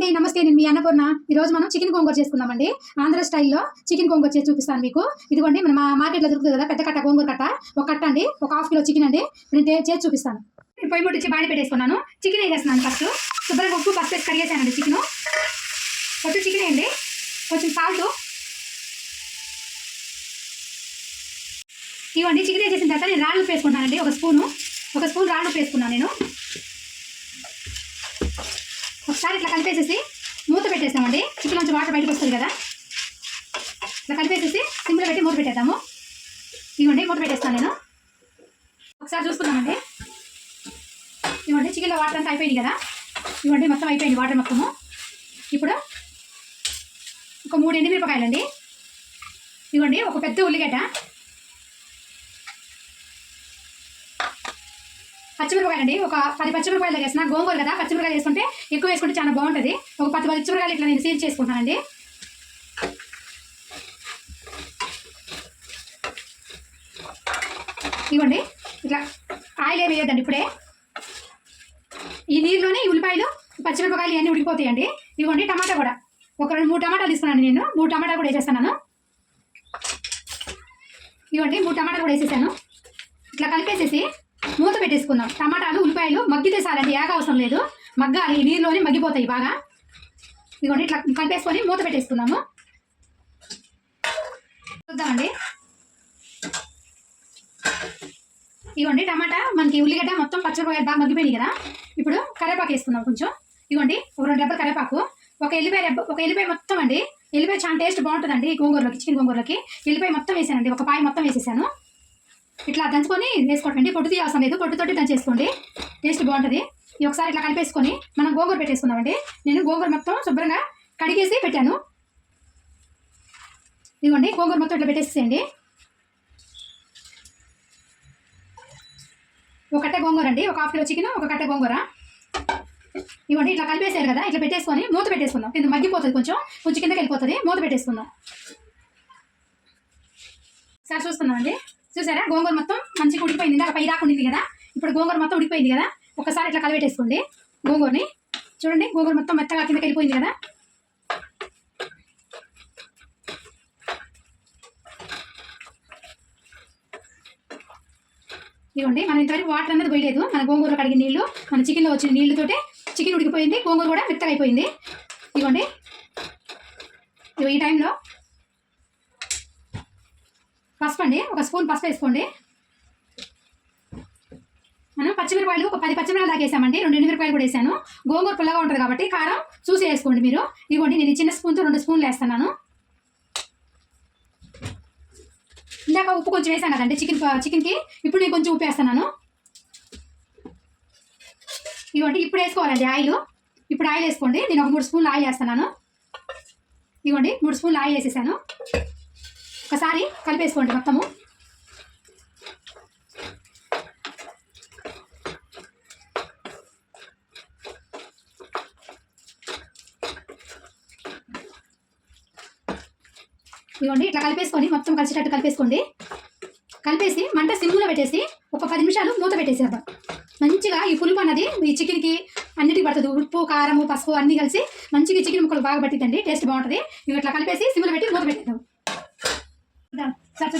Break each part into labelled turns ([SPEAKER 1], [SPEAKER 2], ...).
[SPEAKER 1] అండి నమస్తే నేను మీ అన్నపూర్ణ. ఈరోజు రోజు మనం చికెన్ గోంగూర చేసుకుందామండి. ఆంధ్ర స్టైల్లో చికెన్ గోంగూర చేసి చూపిస్తాను మీకు. ఇదిగోండి మన మార్కెట్లో దొరుకుతుంది కదా పెద్ద కట్ట గోంగూర కట్ట. ఒక కట్ట అండి ఒక హాఫ్ కిలో చికెన్ అండి. నేను చేసి చూపిస్తాను. నేను పొయ్యి ముట్టించి బాడి పెట్టేసుకున్నాను. చికెన్ వేసేస్తున్నాను ఫస్ట్? శుభ్రంగా ఉప్పు పసుపు వేసి కడిగేసానండి చికెన్. కొంచెం చికెన్ వేయండి. కొంచెం సాల్ట్. ఇవ్వండి చికెన్ వేసేసిన తర్వాత నేను రాళ్ళు వేసుకుంటానండి ఒక స్పూను. ఒక స్పూన్ రాళ్ళు వేసుకున్నాను నేను. ఒకసారి ఇట్లా కలిపేసేసి మూత పెట్టేస్తామండి. చికెన్ నుంచి వాటర్ బయటకు వస్తుంది కదా. ఇట్లా కలిపేసేసి సిమ్లో పెట్టి మూత పెట్టేద్దాము. ఇవ్వండి మూత పెట్టేస్తాను నేను. ఒకసారి చూసుకున్నామండి ఇవ్వండి చికెన్లో వాటర్ అంతా అయిపోయింది కదా. ఇవ్వండి మొత్తం అయిపోయింది వాటర్ మొత్తము. ఇప్పుడు ఒక మూడు ఎండుమిరపకాయలండి. ఇవ్వండి ఒక పెద్ద ఉల్లిగడ్డ. పచ్చిమిరపకాయలు అండి ఒక పది పచ్చిమిరపకాయలు వేసిన గోంగూర కదా పచ్చిమిరపకాయలు వేసుకుంటే ఎక్కువ వేసుకుంటే చాలా బాగుంటుంది. ఒక పది పచ్చిమిరపకాయలు ఇట్లా నేను సీల్ చేసుకుంటానండి. ఇవ్వండి. ఇట్లా ఆయిల్ ఏమి వేయద్దండి ఇప్పుడే. ఈ నీరులోనే ఈ ఉల్లిపాయలు పచ్చిమిరపకాయలు ఇవన్నీ ఉడికిపోతాయండి. ఇవ్వండి టమాటా కూడా. ఒక రెండు మూడు టమాటాలు తీసుకున్నాను నేను. మూడు టమాటా కూడా వేసేస్తాను ఇవ్వండి మూడు టమాటాలు కూడా వేసేసాను. ఇట్లా కలిపేసేసి మూత పెట్టేసుకుందాం. టమాటాలు ఉల్లిపాయలు మగ్గితే చాలండి ఏక అవసరం లేదు. మగ్గాలి నీరులోనే మగ్గిపోతాయి బాగా. ఇదిగోండి ఇట్లా కలిపేసుకొని మూత పెట్టేసుకుందాము. చూద్దామండి. ఇదిగోండి టమాటా మనకి ఉల్లిగడ్డ మొత్తం పచ్చిమిరపకాయలు బాగా మగ్గిపోయింది కదా. ఇప్పుడు కరివేపాకు వేసుకుందాం కొంచెం. ఇదిగోండి ఒక రెండు డబ్బలు కరేపాకు ఒక ఎల్లిపాయ రెబ్బ ఒక ఎల్లిపాయ మొత్తం అండి. ఎల్లిపాయ చాలా టేస్ట్ బాగుంటుందండి ఈ గోంగూరలోకి చికెన్ గోంగూరలోకి. ఎల్లిపాయ మొత్తం వేసానండి ఒక పాయ మొత్తం వేసేసాను. ఇట్లా దంచుకొని వేసుకోండి పొట్టు తీయాల్సిన లేదు. పొట్టుతోటి దంచేసుకోండి. టేస్ట్ బాగుంటుంది. ఇది ఒకసారి ఇట్లా కలిపేసుకొని మనం గోంగూర పెట్టేసుకుందామండి. నేను గోంగూర మొత్తం శుభ్రంగా కడిగేసి పెట్టాను. ఇదిగోండి గోంగూర మొత్తం ఇట్లా పెట్టేసేయండి. ఒక కట్ట గోంగూర అండి. ఒక హాఫ్ కిలో చికెన్ ఒక కట్ట గోంగూర. ఇవ్వండి ఇట్లా కలిపేసారు కదా. ఇట్లా పెట్టేసుకొని మూత పెట్టేసుకుందాం. కింద మగ్గిపోతుంది కొంచెం. కొంచెం కిందకి వెళ్ళిపోతుంది. మూత పెట్టేసుకుందాం. సార్ చూస్తున్నామండి. చూసారా? గోంగూర మొత్తం మంచిగా ఉడికిపోయింది. ఇందాక పై దాకా ఉండింది కదా? ఇప్పుడు గోంగూర మొత్తం ఉడికిపోయింది కదా? ఒకసారి ఇట్లా కలిపెట్టేసుకోండి గోంగూరని. చూడండి గోంగూర మొత్తం మెత్తగా కిందకి వెళ్ళిపోయింది కదా? ఇవ్వండి మనం ఇంతవరకు వాటర్ అనేది పోయలేదు. మన గోంగూర కడిగిన నీళ్ళు మన చికెన్లో వచ్చిన నీళ్ళతోటే చికెన్ ఉడికిపోయింది. గోంగూర కూడా మెత్తగా అయిపోయింది. ఇవ్వండి ఈ టైంలో పసుపు అండి ఒక స్పూన్ పసుపు వేసుకోండి. మనం పచ్చిమిరపాయలు ఒక పది పచ్చిమిరపాయలు దాకా వేసామండి రెండు ఎండుమిరపకాయలు కూడా వేసాను. గోంగూర పుల్లగా ఉంటుంది కాబట్టి కారం చూసి వేసుకోండి మీరు. ఇవ్వండి నేను చిన్న స్పూన్తో రెండు స్పూన్లు వేస్తున్నాను. ఇందాక ఉప్పు కొంచెం వేసాను కదండి చికెన్ చికెన్కి. ఇప్పుడు నేను కొంచెం ఉప్పు వేస్తున్నాను. ఇవ్వండి ఇప్పుడు వేసుకోవాలండి ఆయిల్. ఇప్పుడు ఆయిల్ వేసుకోండి నేను ఒక మూడు స్పూన్లు ఆయిల్ వేస్తున్నాను. ఇవ్వండి మూడు స్పూన్లు ఆయిల్ వేసేసాను. ఒకసారి కలిపేసుకోండి మొత్తము. ఇవ్వండి ఇట్లా కలిపేసుకొని మొత్తం కలిసేటట్టు కలిపేసుకోండి. కలిపేసి మంట సిమ్లో పెట్టేసి ఒక పది నిమిషాలు మూత పెట్టేసేద్దాం. మంచిగా ఈ పులుపు అన్నది ఈ చికెన్కి అన్నిటికి పడుతుంది. ఉప్పు కారము పసుపు అన్నీ కలిసి మంచిగా చికెన్ ముక్కలు బాగా పట్టిద్దండి. టేస్ట్ బాగుంటుంది. ఇవి ఇట్లా కలిపేసి సిమ్లో పెట్టి మూత పెట్టేద్దాం. చూద్దాం. సార్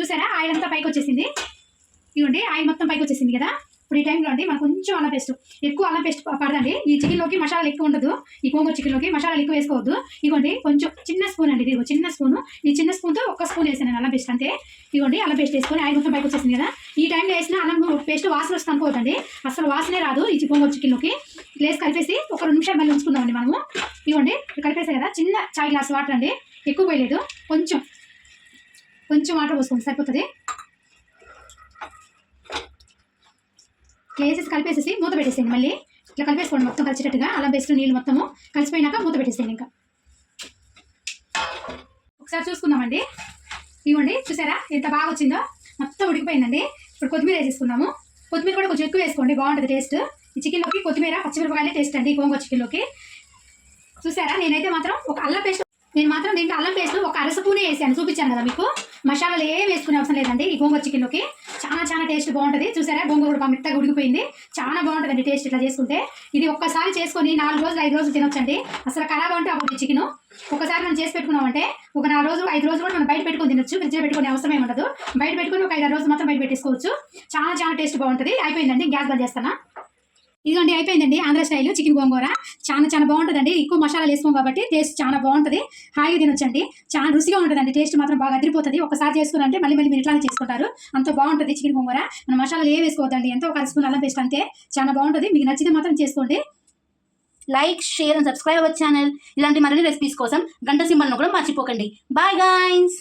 [SPEAKER 1] చూసారా? ఆయిల్ అంతా పైకి వచ్చేసింది. ఇవ్వండి ఆయిల్ మొత్తం పైకి వచ్చేసింది కదా? ఇప్పుడు ఈ టైంలో అండి మనకు కొంచెం అల్లం పేస్ట్. ఎక్కువ అల్లం పేస్ట్ పడదండి. ఈ చికెన్లోకి మసాలాలు ఎక్కువ ఉండదు. ఈ గోంగూర చికెన్లోకి మసాలాలు ఎక్కువ వేసుకోవద్దు. ఇవ్వండి కొంచెం చిన్న స్పూన్ అండి ఇదిగో చిన్న స్పూన్ ఈ చిన్న స్పూన్తో ఒక్క స్పూన్ వేసాను అల్లం పేస్ట్ అంతే. ఇవ్వండి అల్లం పేస్ట్ వేసుకొని ఆయిల్ మొత్తం పైకి వచ్చేసింది కదా? ఈ టైంలో వేసిన అల్లం పేస్ట్ వాసన వస్తుంది అనుకోవద్దండి. అసలు వాసనే రాదు ఈ గోంగూర చికెన్లోకి ప్లేస్ కలిపేసి ఒక రెండు నిమిషాలు మళ్ళీ ఉంచుకుందామండి మనము. ఇవ్వండి కలిపేసే కదా? చిన్న చాయ్ గ్లాస్ వాటర్ అండి. ఎక్కువ పోయలేదు. కొంచెం కొంచెం వాటర్ పోసుకోండి సరిపోతుంది? వేసేసి కలిపేసేసి మూత పెట్టేసేయండి మళ్ళీ. ఇట్లా కలిపేసుకోండి మొత్తం కలిసేటట్టుగా అలా బెస్ట్ నీళ్ళు మొత్తము కలిసిపోయినాక మూత పెట్టేసేయండి ఇంకా. ఒకసారి చూసుకుందామండి. ఇవ్వండి చూసారా? ఎంత బాగా వచ్చిందో? మొత్తం ఉడికిపోయిందండి. ఇప్పుడు కొత్తిమీర వేసేసుకుందాము. కొత్తిమీర కూడా కొంచెం ఎక్కువ వేసుకోండి బాగుంటుంది టేస్ట్. ఈ చికెన్లోకి కొత్తిమీర పచ్చిమిరపకాయలే టేస్ట్ అండి గోంగూర చికెన్లోకి. చూసారా? నేనైతే మాత్రం ఒక అల్లం పేస్ట్ నేను మాత్రం దీంట్లో అల్లం పేస్ట్ ఒక అర స్పూనే వేసాను. చూపించాను కదా మీకు? మసాలాలు ఏం వేసుకునే అవసరం లేదండి ఈ గోంగూర చికెన్లోకి. చాలా చాలా టేస్ట్ బాగుంటుంది. చూసారా? గోంగూర కూడా మెత్తగా ఉడికిపోయింది. చాలా బాగుంటుందండి టేస్ట్ ఇట్లా చేసుకుంటే. ఇది ఒక్కసారి చేసుకొని నాలుగు రోజులు ఐదు రోజులు తినొచ్చండి. అసలు ఖరాబ్ అంటే అప్పుడు చికెన్. ఒకసారి మనం చేసి పెట్టుకున్నామంటే ఒక నాలుగు రోజులు ఐదు రోజులు కూడా మనం బయట పెట్టుకొని తినొచ్చు. ఫ్రిడ్జ్లో పెట్టుకునే అవసరం ఏమి ఉండదు. బయట పెట్టుకొని ఒక ఐదు రోజులు మాత్రం బయట పెట్టేసుకోవచ్చు. చాలా చాలా టేస్ట్ బాగుంటుంది. అయిపోయిందండి. గ్యాస్ బంద్ చేస్తాను? ఇదిగోండి అయిపోయిందండి ఆంధ్ర స్టైల్. చికెన్ గోంగూర చాలా చాలా బాగుంటుందండి. ఎక్కువ మసాలాలు వేసుకోం కాబట్టి టేస్ట్ చాలా బాగుంటుంది. హాయిగా తినొచ్చండి. చాలా రుచిగా ఉంటుందండి. టేస్ట్ మాత్రం బాగా అదిరిపోతుంది. ఒకసారి చేసుకున్నారంటే మళ్ళీ మళ్ళీ మీరు ఇట్లానే చేసుకుంటారు. అంత బాగుంటుంది చికెన్ గోంగూర. మన మసాలాలు ఏం వేసుకోవద్దండి? ఎంతో ఒక స్పూన్ అల్లం పేస్ట్ అంతే. చాలా బాగుంటుంది. మీకు నచ్చితే మాత్రం చేసుకోండి.
[SPEAKER 2] Like share and subscribe our channel. ఇలాంటి మరిన్ని రెసిపీస్ కోసం గంట సింబల్ను కూడా మర్చిపోకండి. బాయ్ గాయన్స్